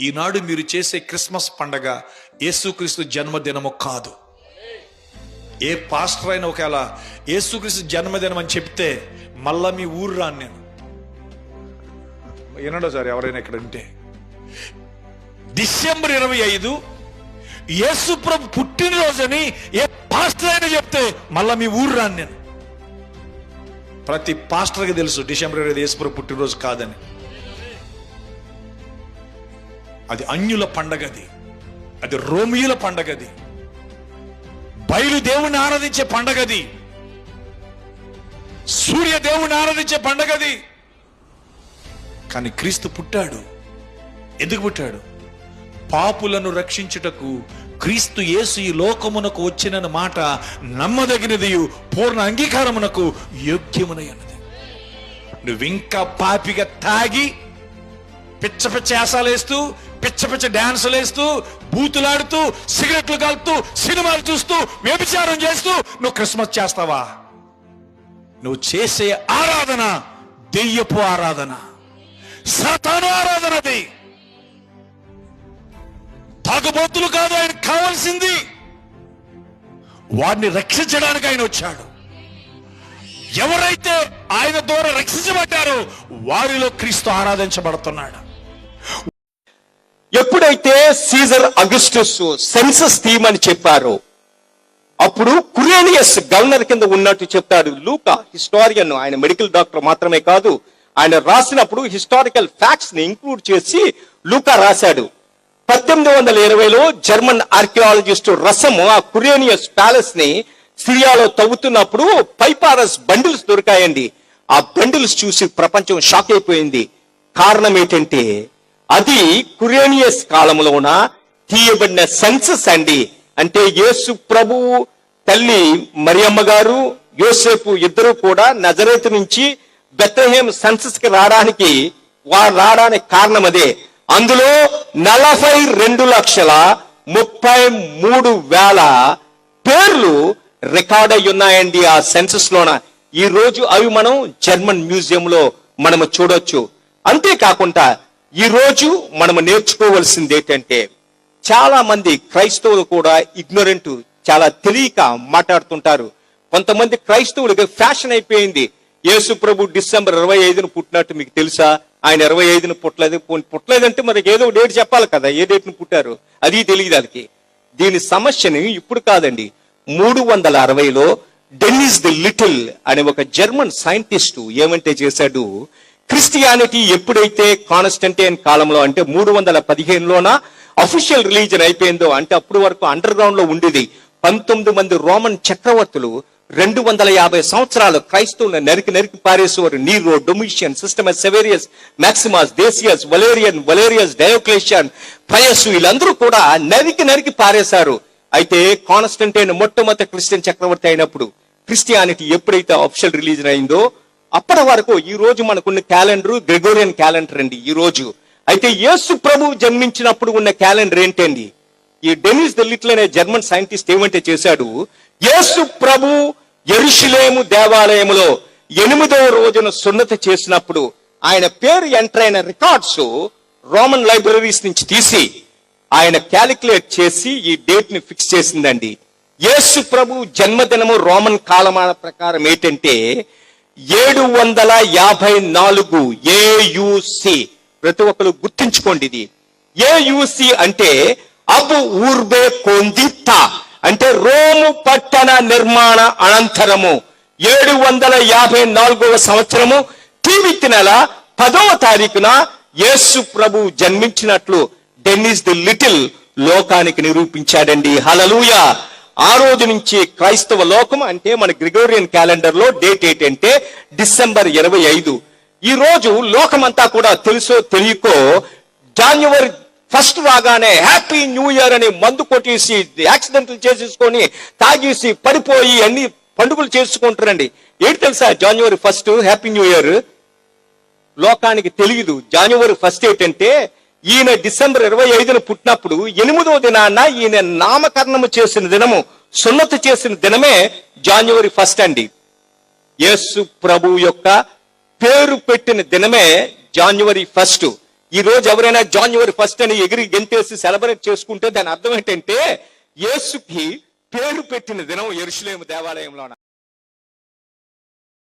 ఈనాడు మీరు చేసే క్రిస్మస్ పండగ యేసుక్రీస్తు జన్మదినము కాదు. ఏ పాస్టర్ అయినా ఒకవేళ యేసుక్రీస్తు జన్మదినం అని చెప్తే మళ్ళా మీ ఊరు రాను నేను. వినడో సార్ ఎవరైనా ఇక్కడ ఉంటే. డిసెంబర్ ఇరవై ఐదు యేసు ప్రభు పుట్టినరోజని ఏ పాస్టర్ అయినా చెప్తే మళ్ళా మీ ఊరు రాను నేను. ప్రతి పాస్టర్కి తెలుసు డిసెంబర్ ఇరవై ఐదు యేసు ప్రభు పుట్టినరోజు కాదని. అది అన్యుల పండగది. అది రోమియుల పండగది. బయలు దేవుని ఆరాధించే పండగది. సూర్య దేవుని ఆరాధించే పండగది. కానీ క్రీస్తు పుట్టాడు. ఎందుకు పుట్టాడు? పాపులను రక్షించుటకు క్రీస్తు యేసు ఈ లోకమునకు వచ్చిన మాట నమ్మదగినది పూర్ణ అంగీకారమునకు యోగ్యమునైనది నువ్వింకా పాపిగా తాగి పిచ్చ పిచ్చ యాసాలు వేస్తూ పిచ్చ పిచ్చ డాన్సులు వేస్తూ బూతులాడుతూ సిగరెట్లు కాలుతూ సినిమాలు చూస్తూ వ్యభిచారం చేస్తూ నువ్వు క్రిస్మస్ చేస్తావా? నువ్వు చేసే ఆరాధన దెయ్యపు ఆరాధన. సతాను ఆరాధనది తాగుబోతులు కాదు ఆయన కావాల్సింది. వారిని రక్షించడానికి ఆయన వచ్చాడు. ఎవరైతే ఆయన ద్వారా రక్షించబడ్డారో వారిలో క్రీస్తు ఆరాధించబడుతున్నాడు. ఎప్పుడైతే సీజర్ అగస్టస్ సెన్సస్ థీమ్ అని చెప్పారో అప్పుడు కురేనియస్ గవర్నర్ కింద ఉన్నట్టు చెప్తాడు లూకా హిస్టారియన్. ఆయన మెడికల్ డాక్టర్ మాత్రమే కాదు ఆయన రాసినప్పుడు హిస్టారికల్ ఫ్యాక్ట్స్ని ఇంక్లూడ్ చేసి లూకా రాశాడు. పద్దెనిమిది వందల ఇరవైలో జర్మన్ ఆర్కియాలజిస్ట్ రసము ఆ కురేనియస్ ప్యాలెస్ని సిరియాలో తవ్వుతున్నప్పుడు పైపారస్ బండిల్స్ దొరికాయండి. ఆ బండిల్స్ చూసి ప్రపంచం షాక్ అయిపోయింది. కారణం ఏంటంటే అది కురేనియస్ కాలంలోన తీయబడిన సెన్సస్ అండి. అంటే యేసు ప్రభువు తల్లి మరియమ్మ గారు యోసేపు ఇద్దరు కూడా నజరేతు నుంచి బెత్తహేం సెన్సస్కి రావడానికి వారు రావడానికి కారణం అదే. అందులో నలభై రెండు లక్షల ముప్పై మూడు వేల పేర్లు రికార్డ్ అయి ఉన్నాయండి ఆ సెన్సస్ లోన. ఈ రోజు అవి మనం జర్మన్ మ్యూజియం లో మనము చూడొచ్చు. అంతేకాకుండా ఈ రోజు మనము నేర్చుకోవలసింది ఏంటంటే చాలా మంది క్రైస్తవులు కూడా ఇగ్నోరెంట్ చాలా తెలియక మాట్లాడుతుంటారు. కొంతమంది క్రైస్తవులకి ఫ్యాషన్ అయిపోయింది. యేసు ప్రభు డిసెంబర్ ఇరవై ఐదును పుట్టినట్టు మీకు తెలుసా? ఆయన ఇరవై ఐదును పుట్టలేదు. పుట్టలేదంటే మనకి ఏదో డేట్ చెప్పాలి కదా ఏ డేట్ను పుట్టారు? అది తెలియదు వాళ్ళకి దీని సమస్యని ఇప్పుడు కాదండి. మూడు వందల అరవైలో డెన్నిస్ ది లిటిల్ అనే ఒక జర్మన్ సైంటిస్టు ఏమంటే చేశాడు? క్రిస్టియానిటీ ఎప్పుడైతే కాన్స్టంటైన్ కాలంలో అంటే మూడు వందల పదిహేనులోన అఫీషియల్ రిలీజన్ అయిపోయిందో అంటే అప్పుడు వరకు అండర్ గ్రౌండ్లో ఉండేది పంతొమ్మిది మంది రోమన్ చక్రవర్తులు రెండు వందల యాభై సంవత్సరాలు క్రైస్తవులను నరికి నరికి పారేసేవారు. Nero Domitian సిస్టమస్ Severus Maximus Decius Valerian Valerius Diocletian ప్రయస్ వీళ్ళందరూ కూడా నరికి నరికి పారేశారు. అయితే కాన్స్టంటైన్ మొట్టమొదటి క్రిస్టియన్ చక్రవర్తి అయినప్పుడు క్రిస్టియానిటీ ఎప్పుడైతే ఆఫిషియల్ రిలీజన్ అయిందో అప్పటి వరకు ఈ రోజు మనకున్న క్యాలెండర్ గ్రెగోరియన్ క్యాలెండర్ అండి ఈ రోజు. అయితే యేసు ప్రభు జన్మించినప్పుడు ఉన్న క్యాలెండర్ ఏంటండి? ఈ డెనిస్ ద లిటిల్ అనే జర్మన్ సైంటిస్ట్ ఏమంటే చేశాడు? యేసు ప్రభు ఎరుషులేము దేవాలయములో ఎనిమిదవ రోజున సున్నత చేసినప్పుడు ఆయన పేరు ఎంటర్ అయిన రికార్డ్స్ రోమన్ లైబ్రరీస్ నుంచి తీసి ఆయన క్యాలిక్యులేట్ చేసి ఈ డేట్ని ఫిక్స్ చేసిందండి. యేసు ప్రభు జన్మదినము రోమన్ కాలమాన ప్రకారం ఏంటంటే ఏడు వందల యాభై నాలుగు ఏయుసి ప్రతి ఒక్కరు గుర్తించుకోండి ఇది. ఏయుసి అంటే అబ్ ఊర్బే కొందిత్త అంటే రోము పట్టణ నిర్మాణ అనంతరము. ఏడు వందల యాభై నాలుగవ సంవత్సరము తీవిత్తి నెల పదవ తారీఖున యేసు ప్రభు జన్మించినట్లు డెన్నిస్ ది లిటిల్ లోకానికి నిరూపించాడండి. హలలుయా ఆ రోజు నుంచి క్రైస్తవ లోకం అంటే మన గ్రిగోరియన్ క్యాలెండర్లో డేట్ ఏంటంటే డిసెంబర్ ఇరవై ఐదు. ఈ రోజు లోకమంతా కూడా తెలుసో తెలియకో జాన్యువరి ఫస్ట్ రాగానే హ్యాపీ న్యూ ఇయర్ అని మందు కొట్టేసి యాక్సిడెంట్లు చేసేసుకొని తాగేసి పడిపోయి అన్ని పండుగలు చేసుకుంటారండి. ఏంటి తెలుసా జనవరి ఫస్ట్ హ్యాపీ న్యూ ఇయర్? లోకానికి తెలియదు. జనవరి ఫస్ట్ ఏంటంటే ఈయన డిసెంబర్ ఇరవై ఐదున పుట్టినప్పుడు ఎనిమిదో దినాన ఈయన నామకరణము చేసిన దినము సున్నతి చేసిన దినమే జనవరి ఫస్ట్ అండి. యేసు ప్రభు యొక్క పేరు పెట్టిన దినమే జాన్యువరి ఫస్ట్ ఈ రోజు ఎవరైనా జాన్యువరి ఫస్ట్ అని ఎగిరి గెంతేసి సెలబ్రేట్ చేసుకుంటే దాని అర్థం ఏంటంటే యేసుకి పేరు పెట్టిన దినం ఎరుషులేము దేవాలయంలోన.